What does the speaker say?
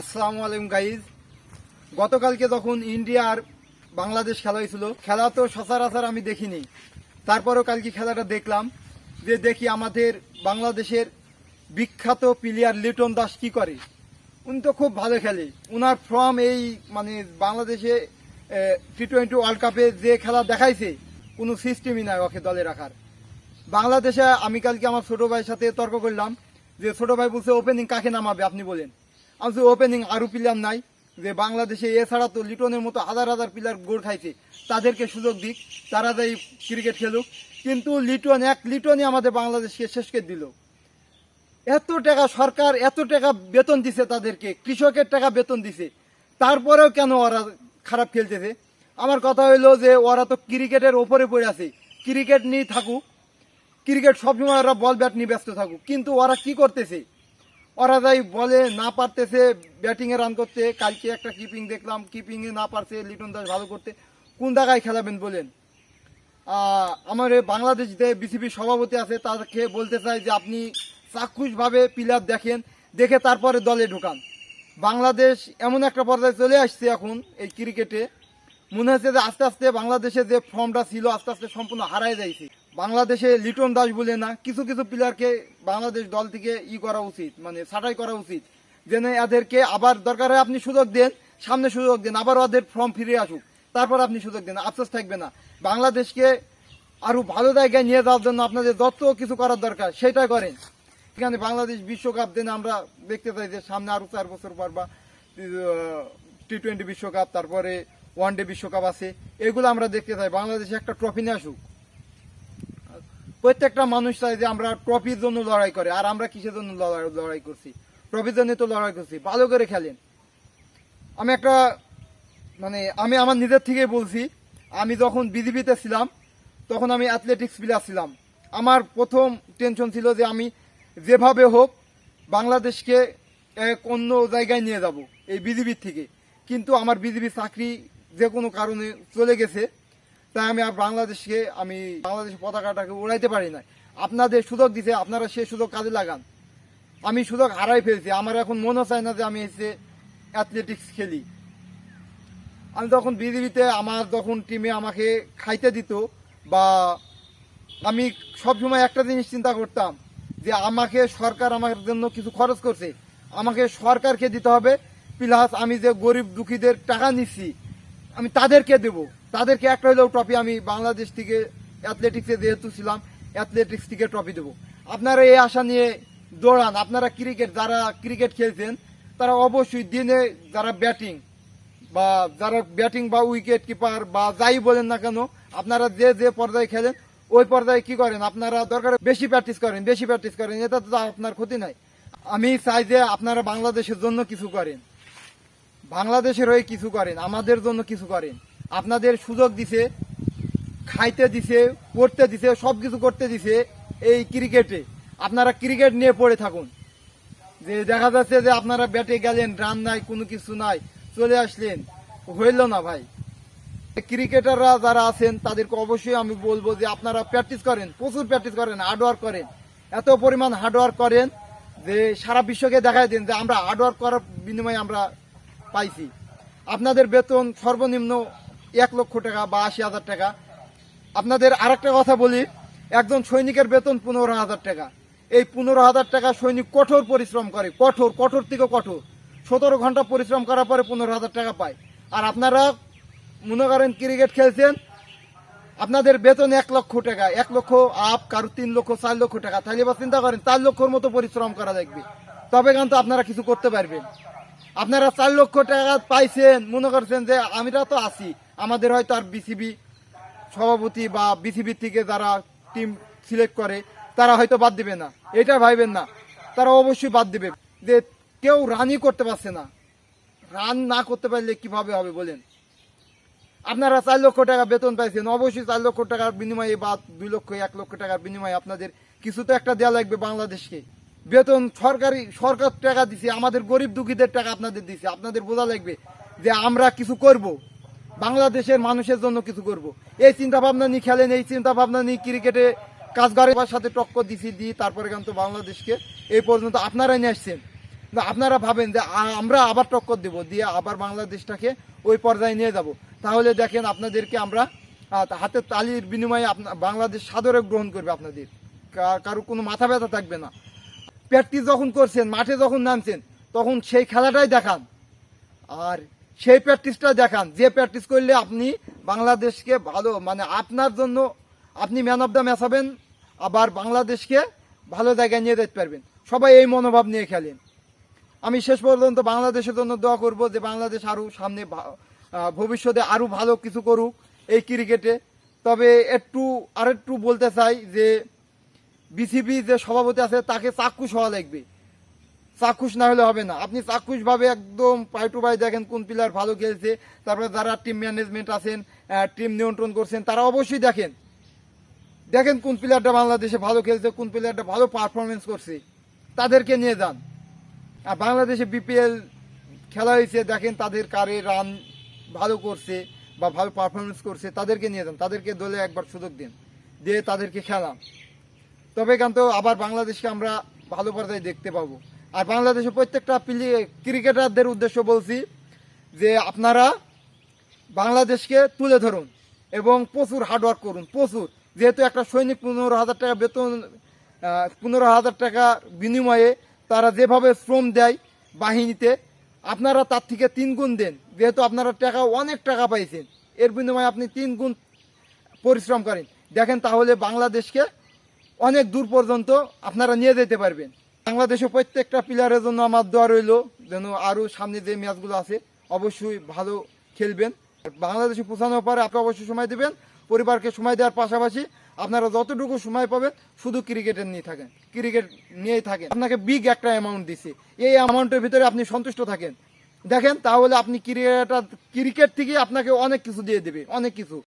আসসালামু আলাইকুম গাইজ গতকালকে যখন ইন্ডিয়া আর বাংলাদেশ খেলা হয়েছিল, খেলা তো সচরাচর আমি দেখিনি। তারপরেও কালকে খেলাটা দেখলাম যে দেখি আমাদের বাংলাদেশের বিখ্যাত প্লেয়ার লিটন দাস কি করে। উনি তো খুব ভালো খেলে। উনার ফর্ম এই মানে বাংলাদেশে টি টোয়েন্টি ওয়ার্ল্ড কাপে যে খেলা দেখাইছে, কোনো সিস্টেমই নাই ওকে দলে রাখার। বাংলাদেশে আমি কালকে আমার ছোট ভাইয়ের সাথে তর্ক করলাম যে ছোট ভাই বলছে ওপেনিং কাকে নামাবে? আপনি বলেন। আমি ওপেনিং আরও প্লেয়ার নাই, যে বাংলাদেশে এছাড়া তো লিটনের মতো হাজার হাজার প্লেয়ার গোল খাইছে, তাদেরকে সুযোগ দিক, তারা যাই ক্রিকেট খেলুক। কিন্তু লিটন এক, লিটনই আমাদের বাংলাদেশকে শেষ করে দিল। এত টাকা সরকার, এত টাকা বেতন দিছে তাদেরকে, কৃষকের টাকা বেতন দিছে। তারপরেও কেন ওরা খারাপ খেলতেছে? আমার কথা হইল যে ওরা তো ক্রিকেটের ওপরে পড়ে আছে। ক্রিকেট নিয়ে থাকুক, ক্রিকেট সবসময় ওরা বল ব্যাট নিয়ে ব্যস্ত থাকুক। কিন্তু ওরা কি করতেছে? ওরা যাই বলে, না পারতেছে ব্যাটিংয়ে রান করতে। কালকে একটা কিপিং দেখলাম কিপিংয়ে না পারছে লিটন দাস ভালো করতে। কোন জায়গায় খেলাবেন বলেন? আমার বাংলাদেশ যে বিসিবি সভাপতি আছে, তাকে বলতে চাই যে আপনি চাক্ষুষভাবে প্লেয়ার দেখেন, দেখে তারপরে দলে ঢোকান। বাংলাদেশ এমন একটা পর্যায়ে চলে আসছে এখন এই ক্রিকেটে মনে হচ্ছে যে আস্তে আস্তে বাংলাদেশে যে ফর্মটা ছিল, আস্তে আস্তে সম্পূর্ণ হারাই যাইছে। বাংলাদেশে লিটন দাস বলে না, কিছু কিছু প্লেয়ারকে বাংলাদেশ দল থেকে ই করা উচিত মানে ছাঁটাই করা উচিত, যেন এদেরকে আবার দরকার হয় আপনি সুযোগ দেন, সামনে সুযোগ দেন আবার ওদের ফর্ম ফিরে আসুক। তারপর আপনি সুযোগ দেন, আফসোস থাকবে না। বাংলাদেশকে আরও ভালো জায়গায় নিয়ে যাওয়ার জন্য আপনাদের যত কিছু করার দরকার, সেটাই করেন। এখানে বাংলাদেশ বিশ্বকাপ দিন আমরা দেখতে চাই যে সামনে আরও চার বছর পর বা টি টোয়েন্টি বিশ্বকাপ, তারপরে ওয়ান ডে বিশ্বকাপ আছে, এগুলো আমরা দেখতে চাই। বাংলাদেশে একটা ট্রফি নিয়ে আসুক। প্রত্যেকটা মানুষ চাই যে আমরা ট্রফির জন্য লড়াই করে, আর আমরা কিসের জন্য লড়াই করছি? ট্রফির জন্য তো লড়াই করছি, ভালো করে খেলেন। আমি একটা মানে আমি আমার নিজের থেকেই বলছি, আমি যখন বিজিবিতে ছিলাম, তখন আমি অ্যাথলেটিক্স প্লেয়ার ছিলাম। আমার প্রথম টেনশন ছিল যে আমি যেভাবে হোক বাংলাদেশকে এক অন্য জায়গায় নিয়ে যাব, এই বিজিবির থেকে। কিন্তু আমার বিজিবি চাকরি যে কোনো কারণে চলে গেছে তাই আমি আর বাংলাদেশকে, আমি বাংলাদেশ পতাকাটাকে উড়াইতে পারি না আপনাদের সুযোগ দিছে, আপনারা সে সুযোগ কাজে লাগান। আমি সুযোগ হারাই ফেলছি। আমার এখন মনে চায় না যে আমি এসে অ্যাথলেটিক্স খেলি। আমি তখন বিজিবিতে আমার যখন টিমে আমাকে খাইতে দিত বা আমি সবসময় একটা জিনিস চিন্তা করতাম যে আমাকে সরকার আমার জন্য কিছু খরচ করছে। আমাকে সরকারকে দিতে হবে প্লাস আমি যে গরিব দুঃখীদের টাকা নিচ্ছি, আমি তাদেরকে দেব। তাদেরকে একটা হলেও ট্রফি আমি বাংলাদেশ থেকে অ্যাথলেটিক্সে যেহেতু ছিলাম অ্যাথলেটিক্স থেকে ট্রফি দেবো। আপনারা এই আশা নিয়ে দৌড়ান। আপনারা ক্রিকেট যারা ক্রিকেট খেলছেন, তারা অবশ্যই দিনে যারা ব্যাটিং বা যারা ব্যাটিং বা উইকেট কিপার বা যাই বলেন না কেন, আপনারা যে যে পর্যায়ে খেলেন, ওই পর্যায়ে কি করেন? আপনারা দরকার বেশি প্র্যাকটিস করেন, বেশি প্র্যাকটিস করেন এটা তো আপনার ক্ষতি নাই। আমি চাই যে আপনারা বাংলাদেশের জন্য কিছু করেন। বাংলাদেশের হয়ে কিছু করেন, আমাদের জন্য কিছু করেন। আপনাদের সুযোগ দিছে, খাইতে দিছে, পড়তে দিছে সব কিছু করতে দিছে এই ক্রিকেটে। আপনারা ক্রিকেট নিয়ে পড়ে থাকুন। যে দেখা যাচ্ছে যে আপনারা ব্যাটে গেলেন, রান নাই, কোনো কিছু নাই, চলে আসলেন, হইল না ভাই। ক্রিকেটাররা যারা আছেন, তাদেরকে অবশ্যই আমি বলব যে আপনারা প্র্যাকটিস করেন, প্রচুর প্র্যাকটিস করেন, হার্ডওয়ার্ক করেন। এত পরিমাণ হার্ডওয়ার্ক করেন যে সারা বিশ্বকে দেখাই দিন যে আমরা হার্ডওয়ার্ক করার বিনিময়ে আমরা পাইছি। আপনাদের বেতন সর্বনিম্ন এক লক্ষ টাকা বা আশি হাজার টাকা। আপনাদের আরেকটা কথা বলি, একজন সৈনিকের বেতন পনেরো হাজার টাকা। এই পনেরো হাজার টাকা সৈনিক কঠোর পরিশ্রম করে, কঠোর কঠোর থেকে কঠোর। সতেরো ঘণ্টা পরিশ্রম করার পরে পনেরো হাজার টাকা পায়। আর আপনারা মনে করেন ক্রিকেট খেলছেন, আপনাদের বেতন এক লক্ষ টাকা, এক লক্ষ আপ, কারও তিন লক্ষ, চার লক্ষ টাকা। তাহলে এবার চিন্তা করেন, চার লক্ষর মতো পরিশ্রম করা লাগবে। তবে কিন্তু আপনারা কিছু করতে পারবেন। আপনারা চার লক্ষ টাকা পাইছেন, মনে করছেন যে আমরা তো আছি। আমাদের হয়তো আর বিসিবি সভাপতি বা বিসিবি থেকে যারা টিম সিলেক্ট করে, তারা হয়তো বাদ দিবে না। এটা ভাইবেন না। তারা অবশ্যই বাদ দিবে। যে কেউ রানই করতে পারছে না। রান না করতে পারলে কীভাবে হবে বলেন? আপনারা চার লক্ষ টাকা বেতন পাইছেন। অবশ্যই চার লক্ষ টাকার বিনিময়ে বা দুই লক্ষ, এক লক্ষ টাকার বিনিময়ে আপনাদের কিছু তো একটা দেওয়া লাগবে বাংলাদেশকে। বেতন সরকারি, সরকার টাকা দিছে, আমাদের গরিব দুঃখীদের টাকা আপনাদের দিছে। আপনাদের বোঝা লাগবে যে আমরা কিছু করব। বাংলাদেশের মানুষের জন্য কিছু করব। এই চিন্তা ভাবনা নিয়ে খেলেন, এই চিন্তা ভাবনা নিয়ে ক্রিকেটে কাজ করে সাথে টক্কর দিছি, দিয়ে তারপরে কিন্তু বাংলাদেশকে এই পর্যন্ত আপনারাই নিয়ে আসছেন। আপনারা ভাবেন যে আমরা আবার টক্কর দেব, দিয়ে আবার বাংলাদেশটাকে ওই পর্যায়ে নিয়ে যাব। তাহলে দেখেন আপনাদেরকে আমরা হাতে তালির বিনিময়ে বাংলাদেশ সাদরে গ্রহণ করবে আপনাদের। কারও কোনো মাথা ব্যথা থাকবে না। প্র্যাকটিস যখন করছেন, মাঠে যখন নামছেন, তখন সেই খেলাটাই দেখান। আর সেই প্র্যাকটিসটা দেখান। যে প্র্যাকটিস করলে আপনি বাংলাদেশকে ভালো মানে আপনার জন্য আপনি ম্যান অফ দ্য ম্যাচ হবেন, আবার বাংলাদেশকে ভালো জায়গায় নিয়ে যেতে পারবেন। সবাই এই মনোভাব নিয়ে খেলেন। আমি শেষ পর্যন্ত বাংলাদেশের জন্য দোয়া করব যে বাংলাদেশ আরও সামনে ভবিষ্যতে আরও ভালো কিছু করুক এই ক্রিকেটে তবে একটু আর একটু বলতে চাই যে বিসিবি যে সভাপতি আছে, তাকে চাক্ষুষ হওয়া লাগবে। চাক্ষুষ না হলে হবে না। আপনি চাক্ষুষ ভাবে একদম পাই টু পাই দেখেন কোন প্লেয়ার ভালো খেলছে, তারপরে যারা টিম ম্যানেজমেন্ট আছেন টিম নিয়ন্ত্রণ করছেন, তারা অবশ্যই দেখেন। দেখেন কোন প্লেয়ারটা বাংলাদেশে ভালো খেলছে, কোন প্লেয়ারটা ভালো পারফরমেন্স করছে। তাদেরকে নিয়ে যান। আর বাংলাদেশে বিপিএল খেলা হয়েছে, দেখেন তাদের কারে রান ভালো করছে বা ভালো পারফরমেন্স করছে, তাদেরকে নিয়ে যান। তাদেরকে দলে একবার সুযোগ দিন, দিয়ে তাদেরকে খেলাম তবে কিন্তু আবার বাংলাদেশকে আমরা ভালো পর্যায়ে দেখতে পাবো। আর বাংলাদেশের প্রত্যেকটা ক্রিকেটারদের উদ্দেশ্য বলছি যে আপনারা বাংলাদেশকে তুলে ধরুন এবং প্রচুর হার্ডওয়ার্ক করুন, প্রচুর। যেহেতু একটা সৈনিক পনেরো হাজার টাকা বেতন পনেরো হাজার টাকা বিনিময়ে তারা যেভাবে শ্রম দেয় বাহিনীতে, আপনারা তার থেকে তিন গুণ দেন। যেহেতু আপনারা টাকা, অনেক টাকা পাইছেন, এর বিনিময়ে আপনি তিন গুণ পরিশ্রম করেন। দেখেন তাহলে বাংলাদেশকে অনেক দূর পর্যন্ত আপনারা নিয়ে যেতে পারবেন। বাংলাদেশের প্রত্যেকটা প্লেয়ারের জন্য আমার দোয়া রইল যেন আরও সামনে যে ম্যাচগুলো আছে, অবশ্যই ভালো খেলবেন। বাংলাদেশে পৌঁছানোর পরে আপনি অবশ্যই সময় দেবেন, পরিবারকে সময় দেওয়ার পাশাপাশি আপনারা যতটুকু সময় পাবেন শুধু ক্রিকেটের নিয়ে থাকেন, ক্রিকেট নিয়েই থাকেন। আপনাকে বিগ একটা অ্যামাউন্ট দিছে। এই অ্যামাউন্টের ভিতরে আপনি সন্তুষ্ট থাকেন। দেখেন তাহলে আপনি ক্রিকেটার, ক্রিকেট থেকে আপনাকে অনেক কিছু দিয়ে দেবে, অনেক কিছু।